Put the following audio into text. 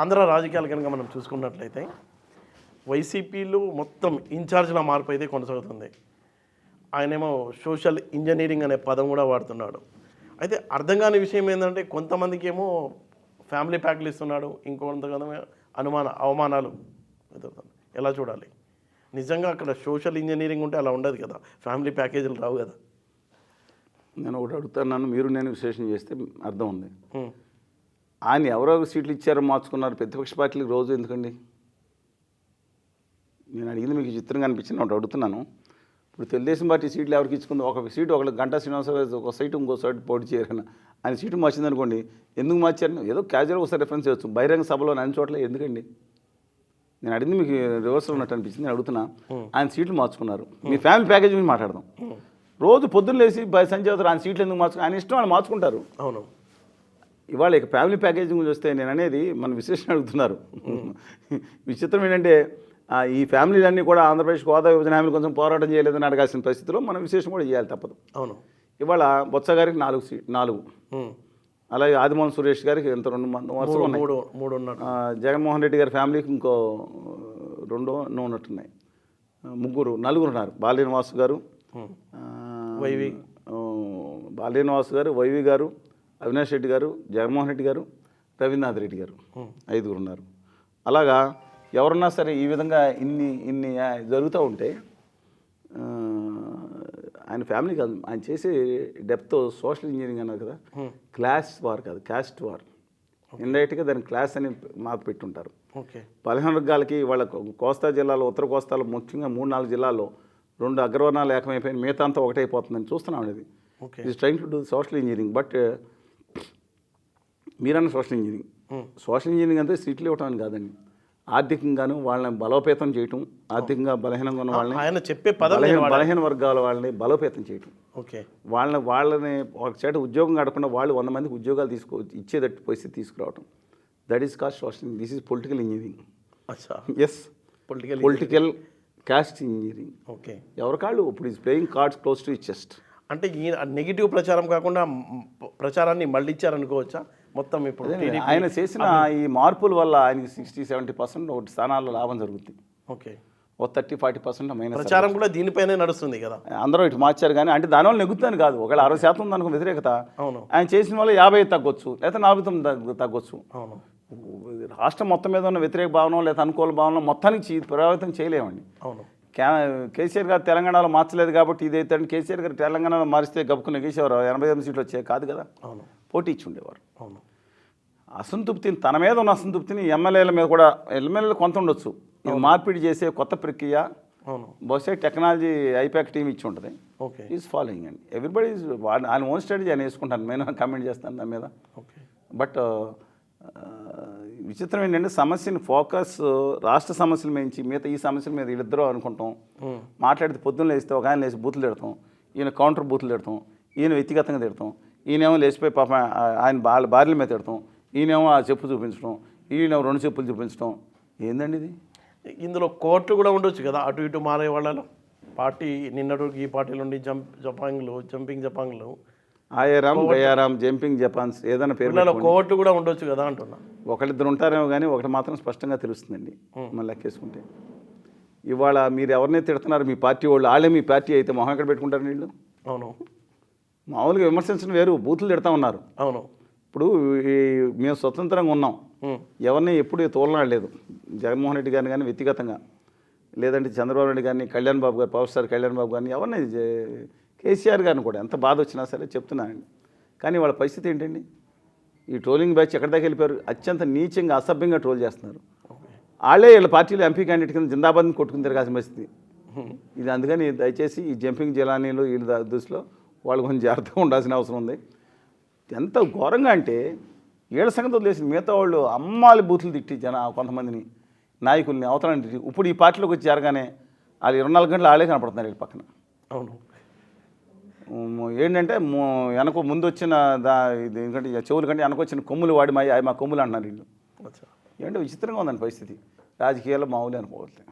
ఆంధ్ర రాజకీయాలు కనుక మనం చూసుకున్నట్లయితే వైసీపీలో మొత్తం ఇన్ఛార్జ్ల మార్పు అయితే కొనసాగుతుంది. ఆయనేమో సోషల్ ఇంజనీరింగ్ అనే పదం కూడా వాడుతున్నాడు. అయితే అర్థం కాని విషయం ఏంటంటే కొంతమందికి ఏమో ఫ్యామిలీ ప్యాక్లు ఇస్తున్నాడు ఇంకొంతమంది అనుమాన అవమానాలు ఎలా చూడాలి? నిజంగా అక్కడ సోషల్ ఇంజనీరింగ్ ఉంటే అలా ఉండదు కదా ఫ్యామిలీ ప్యాకేజీలు రావు కదా. నేను ఒకటి అడుగుతున్నాను మీరు నేను విశ్లేషణ చేస్తే అర్థం ఉంది. ఆయన ఎవరెవరు సీట్లు ఇచ్చారో మార్చుకున్నారు. ప్రతిపక్ష పార్టీలకు రోజు ఎందుకండి? నేను అడిగింది మీకు చిత్రంగా అనిపించింది ఒకటి అడుగుతున్నాను. ఇప్పుడు తెలుగుదేశం పార్టీ సీట్లు ఎవరికి ఇచ్చుకుందో? ఒక సీటు ఒక గంటా శ్రీనివాసరావు ఒక సీటు ఇంకో సైట్ పోటీ చేయరని ఆయన సీటు మార్చింది అనుకోండి ఎందుకు మార్చారని ఏదో క్యాజువల్ ఒకసారి రెఫరెన్స్ చేయొచ్చు. బహిరంగ సభలో అన్ని చోట్ల ఎందుకండి? నేను అడిగింది మీకు రివర్స్ ఉన్నట్టు అనిపించింది నేను అడుగుతున్నా. ఆయన సీట్లు మార్చుకున్నారు. మీ ఫ్యామిలీ ప్యాకేజ్ గురించి మాట్లాడదాం. రోజు పొద్దున్న లేచి సంజయ్ ఆయన సీట్లు ఎందుకు మార్చుకున్నారు? ఆయన ఇష్టం వాళ్ళు మార్చుకుంటారు. అవును. ఇవాళ ఇక ఫ్యామిలీ ప్యాకేజ్ గురించి వస్తే నేను అనేది మన విశ్లేషణ అడుగుతున్నారు. విచిత్రం ఏంటంటే ఈ ఫ్యామిలీలన్నీ కూడా ఆంధ్రప్రదేశ్ హోదా విభజన హామీలు కొంచెం పోరాటం చేయలేదని అడగాల్సిన పరిస్థితిలో మనం విశేషం కూడా చేయాలి తప్పదు. అవును. ఇవాళ బొత్స గారికి నాలుగు సీట్ నాలుగు. అలాగే ఆదిమోహన్ సురేష్ గారికి ఎంత రెండు మంది వరుసగా మూడు ఉన్నాయి. జగన్మోహన్ రెడ్డి గారి ఫ్యామిలీకి ఇంకో రెండో ఉన్నట్టున్నాయి. ముగ్గురు నలుగురు ఉన్నారు. బాల్యనివాస్ గారు వైవి. ఆ, బాల్యనివాస్ గారు వైవి గారు అవినాష్ రెడ్డి గారు జగన్మోహన్ రెడ్డి గారు రవీంద్రనాథ్ రెడ్డి గారు ఐదుగురు ఉన్నారు. అలాగా ఎవరున్నా సరే ఈ విధంగా ఇన్ని ఇన్ని జరుగుతూ ఉంటే ఆయన ఫ్యామిలీ కాదు ఆయన చేసే డెప్త్ సోషల్ ఇంజనీరింగ్ అన్నారు కదా క్లాస్ వార్ కాదు క్యాస్ట్ వార్. ఇండైరెక్ట్గా దాని క్లాస్ అని మాకు పెట్టుంటారు. పదిహేను వర్గాలకి వాళ్ళ కోస్తా జిల్లాలో ఉత్తర కోస్తాలో ముఖ్యంగా మూడు నాలుగు జిల్లాల్లో రెండు అగ్రవర్ణాలు ఏకమైపోయిన మిగతా అంతా ఒకటైపోతుందని చూస్తున్నాం okay. Is trying to do social engineering but మీరన్న సోషల్ ఇంజనీరింగ్. సోషల్ ఇంజనీరింగ్ అంటే సీట్లు ఇవ్వటం అని కాదండి. ఆర్థికంగాను వాళ్ళని బలోపేతం చేయటం ఆర్థికంగా బలహీనంగా ఉన్న వాళ్ళని ఆయన చెప్పే బలహీన బలహీన వర్గాల వాళ్ళని బలోపేతం చేయటం. ఓకే. వాళ్ళని వాళ్ళని ఒక చేట ఉద్యోగం గడపకుండా వాళ్ళు వంద మందికి ఉద్యోగాలు తీసుకో ఇచ్చేటట్టు పరిస్థితి తీసుకురావటం. That is caste social this is political engineering అచ్చా. Yes political political caste engineering okay. ఎవరి కాళ్ళు ఇప్పుడు is playing cards close to his chest అంటే ఈ నెగిటివ్ ప్రచారం కాకుండా ప్రచారాన్ని మళ్ళించారనుకోవచ్చా మొత్తం ఇప్పుడు ఆయన చేసిన ఈ మార్పుల వల్ల ఆయనకి సిక్స్టీ సెవెంటీ పర్సెంట్ ఒకటి స్థానాల్లో లాభం జరుగుతుంది ఓకే. ఒక థర్టీ ఫార్టీ పర్సెంట్ మైనస్ ప్రచారం కూడా దీనిపైనే నడుస్తుంది కదా. అందరూ ఇటు మార్చారు కానీ అంటే దానివల్ల నెగ్గుతుందని కాదు. ఒకవేళ అరవై శాతం ఉందనుకో వ్యతిరేకత. అవును. ఆయన చేసిన వల్ల యాభై తగ్గొచ్చు లేదా నలభై తొమ్మిది తగ్గ- తగ్గొచ్చు. అవును. రాష్ట్రం మొత్తం మీద ఉన్న వ్యతిరేక భావన లేదా అనుకూల భావన మొత్తానికి ప్రభావితం చేయలేమండి. అవును. కేసీఆర్ గారు తెలంగాణలో మార్చలేదు కాబట్టి ఇదైతే కేసీఆర్ గారు తెలంగాణలో మారిస్తే గప్పుకుని నెగేసేవారు ఎనభై ఎనిమిది సీట్లు వచ్చాయి కాదు కదా? అవును. పోటీ ఇచ్చి ఉండేవారు అవును. అసంతృప్తిని తన మీద ఉన్న అసంతృప్తిని ఎమ్మెల్యేల మీద కూడా ఎమ్మెల్యేలు కొంత ఉండొచ్చు. ఇది మార్పిడి చేసే కొత్త ప్రక్రియ. అవును. బహుశా టెక్నాలజీ ఐపాక్ టీం ఇచ్చి ఉంటుంది. ఓకే. ఈజ్ ఫాలోయింగ్ అండి ఎవ్రీబడి ఈజ్ ఆయన ఓన్ స్టడీ ఆయన వేసుకుంటాను. నేను కామెంట్ చేస్తాను దాని మీద. ఓకే. బట్ విచిత్రం ఏంటంటే సమస్యని ఫోకస్ రాష్ట్ర సమస్యల మించి మిగతా ఈ సమస్యల మీద వీళ్ళిద్దరూ అనుకుంటాం. మాట్లాడితే పొద్దున్న లేస్తే ఒక ఆయన లేచి బూతులు తిడతాం. ఈయన కౌంటర్ బూతులు తిడతాం. ఈయన వ్యక్తిగతంగా తిడతాం. ఈయనేమో లేచిపోయి పాప ఆయన వాళ్ళ భార్యల మీద తిడతాం. ఈయనేమో ఆ చెప్పు చూపించడం. ఈయన రెండు చెప్పులు చూపించడం. ఏందండి ఇది? ఇందులో కోర్టు కూడా ఉండొచ్చు కదా అటు ఇటు మారే వాళ్ళలో? పార్టీ నిన్నటి ఈ పార్టీలో ఉండి జంప్ జపాంగ్లు జంపింగ్ జపాంగ్లు ఆయారాం గయారాం జంపింగ్ జపాన్స్ ఏదైనా పేరు కోర్టు కూడా ఉండొచ్చు కదా అంటున్నా. ఒకళ్ళిద్దరు ఉంటారేమో కానీ ఒకటి మాత్రం స్పష్టంగా తెలుస్తుందండి మనం లెక్కేసుకుంటే. ఇవాళ మీరు ఎవరినైతే తిడుతున్నారు? మీ పార్టీ వాళ్ళు వాళ్ళే మీ పార్టీ అయితే మొహం ఎక్కడ పెట్టుకుంటారు వీళ్ళు? అవును. మామూలుగా విమర్శించడం వేరు బూతులు తిడతా ఉన్నారు. అవును. ఇప్పుడు ఈ మేము స్వతంత్రంగా ఉన్నాం. ఎవరిని ఎప్పుడు తోలనాడలేదు. జగన్మోహన్ రెడ్డి గారిని కానీ వ్యక్తిగతంగా. లేదంటే చంద్రబాబు నాయుడు గారిని కళ్యాణ్ బాబు గారు పవర్ స్టార్ కళ్యాణ్ బాబు గారిని ఎవరిని కేసీఆర్ గారిని కూడా ఎంత బాధ వచ్చినా సరే చెప్తున్నానండి కానీ వాళ్ళ పరిస్థితి ఏంటండి? ఈ ట్రోలింగ్ బ్యాచ్ ఎక్కడి దాకా వెళ్ళిపోయారు? అత్యంత నీచంగా అసభ్యంగా ట్రోల్ చేస్తున్నారు. వాళ్ళే వీళ్ళ పార్టీలో ఎంపీ క్యాండిడేట్ కింద జిందాబాద్ని కొట్టుకుని తిరగాల్సిన పరిస్థితి. ఇది అందుకని దయచేసి ఈ జంపింగ్ జిలానీలు వీళ్ళ దృష్టిలో వాళ్ళు కొంచెం జాగ్రత్తగా ఉండాల్సిన అవసరం ఉంది. ఎంత ఘోరంగా అంటే ఏళ్ళ సంగతి వదిలేసిన మిగతా వాళ్ళు అమ్మాలి బూతులు తిట్టి జన కొంతమందిని నాయకుల్ని అవతలని తిట్టి. ఇప్పుడు ఈ పార్టీలోకి వచ్చి జరగానే వాళ్ళు ఇరవై నాలుగు గంటలు ఆలే కనపడుతున్నారు వీళ్ళ పక్కన. అవును. ఏంటంటే వెనక ముందు వచ్చిన దా ఇది ఎందుకంటే చెవులు కంటే వెనక వచ్చిన కొమ్ములు వాడి మా మా కొమ్ములు అంటున్నారు వీళ్ళు. ఏంటంటే విచిత్రంగా ఉందండి పరిస్థితి. రాజకీయాల్లో మామూలు అనుకోవట్లేదు